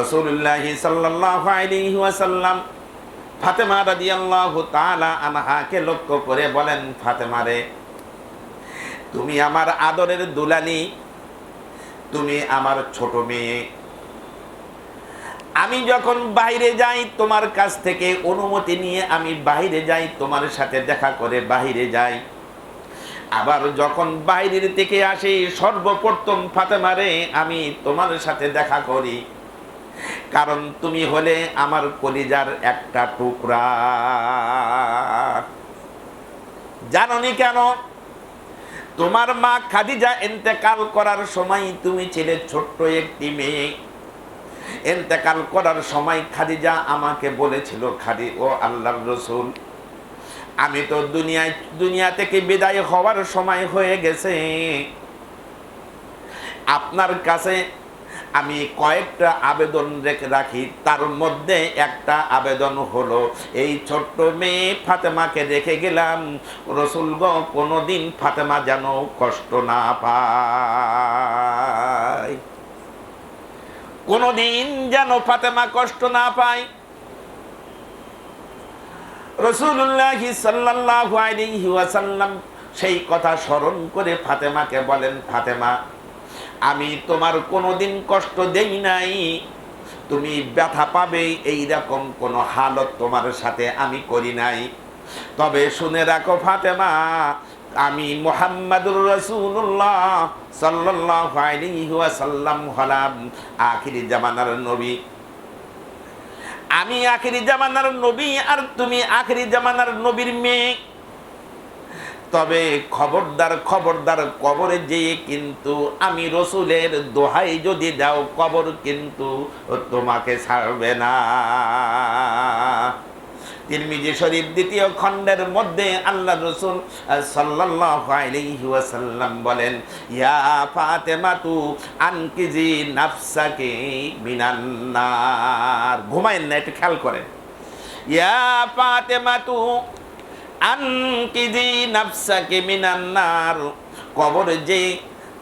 রসুল্লাহ সাল্লাহ আলাইহি ওয়াসাল্লাম ফাতেমা রাদিয়াল্লাহু তাআলা আনহাকে লক্ষ্য করে বলেন, ফাতেমা রে, তুমি আমার আদরের দুলালি, তুমি আমার ছোট মেয়ে। আমি যখন বাইরে যাই, তোমার কাছ থেকে অনুমতি নিয়ে আমি বাইরে যাই, তোমার সাথে দেখা করে বাইরে যাই। আবার যখন বাইরের থেকে আসি, সর্বপ্রথম ফাতেমারে আমি তোমার সাথে দেখা করি। কারণ তুমি হলে আমার কলিজার একটা টুকরা। জাননি কেন? তোমার মা খাদিজা এন্তেকাল করার সময় তুমি ছিলে ছোট্ট একটি মেয়ে। এন্তেকাল করার সময় খাদিজা আমাকে বলেছিল, খাদি, ও আল্লাহর রসুল, আমি তো দুনিয়ায়, দুনিয়া থেকে বিদায় হওয়ার সময় হয়ে গেছে। আপনার কাছে আমি কয়েকটা আবেদন রেখে রাখি, তার মধ্যে একটা আবেদন হলো, এই ছোট্ট মেয়ে ফাতেমাকে রেখে গেলাম। রসুল গ, কোনোদিন ফাতেমা যেন কষ্ট না পায়। কোনোদিন যেন ফাতেমা কষ্ট না পায়। রসুল্লাহ ওয়াসাল্লাম সেই কথা স্মরণ করে ফাতেমাকে বলেন, ফাতেমা আমি তোমার কোনোদিন কষ্ট দেই নাই। তুমি ব্যথা পাবে, এই রকম কোনো হালত তোমার সাথে আমি করি নাই। তবে শুনে রাখো ফাতেমা, আমি মোহাম্মদুর রসুল্লাহ সাল্লাহ সাল্লাম হলাম আখিরি জামানার নবী। আমি আখিরি জামানার নবী আর তুমি আখিরি জামানার নবীর মেয়ে। তবে খবরদার খবরদার কবরে যেয়ে কিন্তু আমি রসুলের দোহাই যদি দাও, কবর কিন্তু তোমাকে ছাড়বে না। তিরমিজি শরীফ দ্বিতীয় খণ্ডের মধ্যে আল্লাহ রসুল ওয়াসাল্লাম বলেন, ইয়া ফাতেমা তু আনকিজি নাফসাকে মিনান নার। ঘুমায়েন না, একটু খেয়াল করেন। ইয়া ফাতেমা তু আনকিজি নাফসাকে মিনান নার। কবরে যে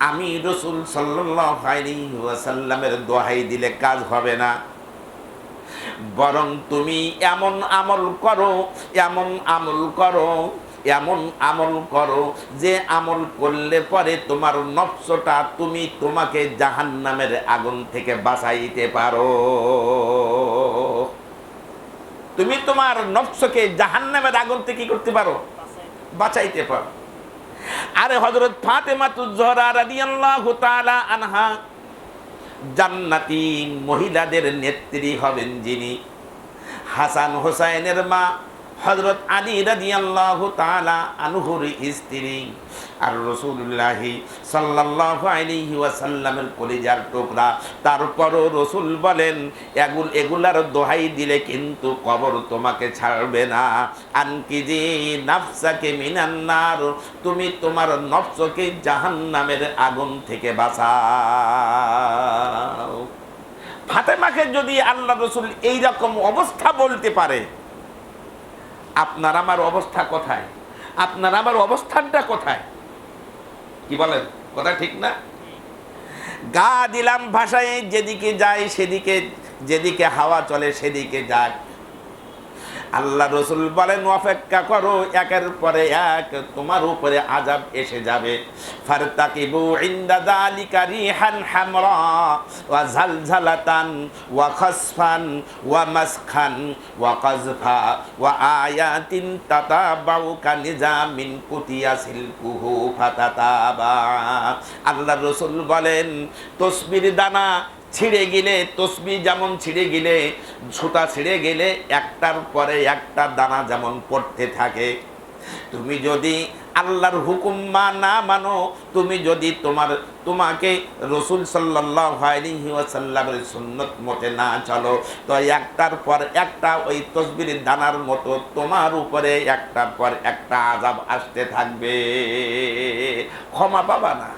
আমি রসুল সাল্লাল্লাহু আলাইহি ওয়াসাল্লামের দোহাই দিলে কাজ হবে না। বরং তুমি এমন আমল করো, এমন আমল করো, এমন আমল করো যে আমল করলে পরে তোমার নফসটা তুমি তোমাকে জাহান্নামের আগুন থেকে বাঁচাইতে পারো। তুমি তোমার নফসকে জাহান্নামের আগুন থেকে করতে পারো? বাঁচাইতে পারো। আরে হজরত ফাতেমা আনহা জান্নাতি মহিলাদের নেত্রী হবেন যিনি। হাসান হোসাইনের মা হজরত আলী রাদিয়াল্লাহু তাআলা আনহুর স্ত্রী। আর রসুল্লাহি সাল্লাল্লাহু আলাইহি ওয়াসাল্লামের কলিজার টুকরা। তারপরও রসুল বলেন, এগুল, এগুলার দোহাই দিলে কিন্তু কবর তোমাকে ছাড়বে না। আনকি যে নাফসাকে মিনান্নার তুমি তোমার নফসকে জাহান্নামের আগুন থেকে বাঁচাও। ফাতেমাকে যদি আল্লাহ রসুল এইরকম অবস্থা বলতে পারে আপনার আমার অবস্থা কোথায়? আপনার আমার অবস্থানটা কোথায়? কি বলেন? কথা ঠিক না? গা দিলাম ভাষায়, যেদিকে যায় সেদিকে, যেদিকে হাওয়া চলে সেদিকে যায়। আল্লাহ রসুল বলেন অপেক্ষা করো, একের পরে এক তোমার উপরে আজাব এসে যাবে। ইনদা হামরা ওয়া আল্লাহ রসুল বলেন, তসবির দানা ছিঁড়ে গেলে, তসবি যেমন ছিঁড়ে গেলে, সুতা ছিঁড়ে গেলে, একটার পরে একটা দানা যেমন পড়তে থাকে। তুমি যদি আল্লাহর হুকুম মা না মানো, তুমি যদি তোমার, তোমাকে রসুল সাল্লাহামের সুন্নত মতে না চলো, তো একটার পর একটা ওই তসবির দানার মতো তোমার উপরে, একটার পর একটা আজাব আসতে থাকবে। ক্ষমা পাবা না।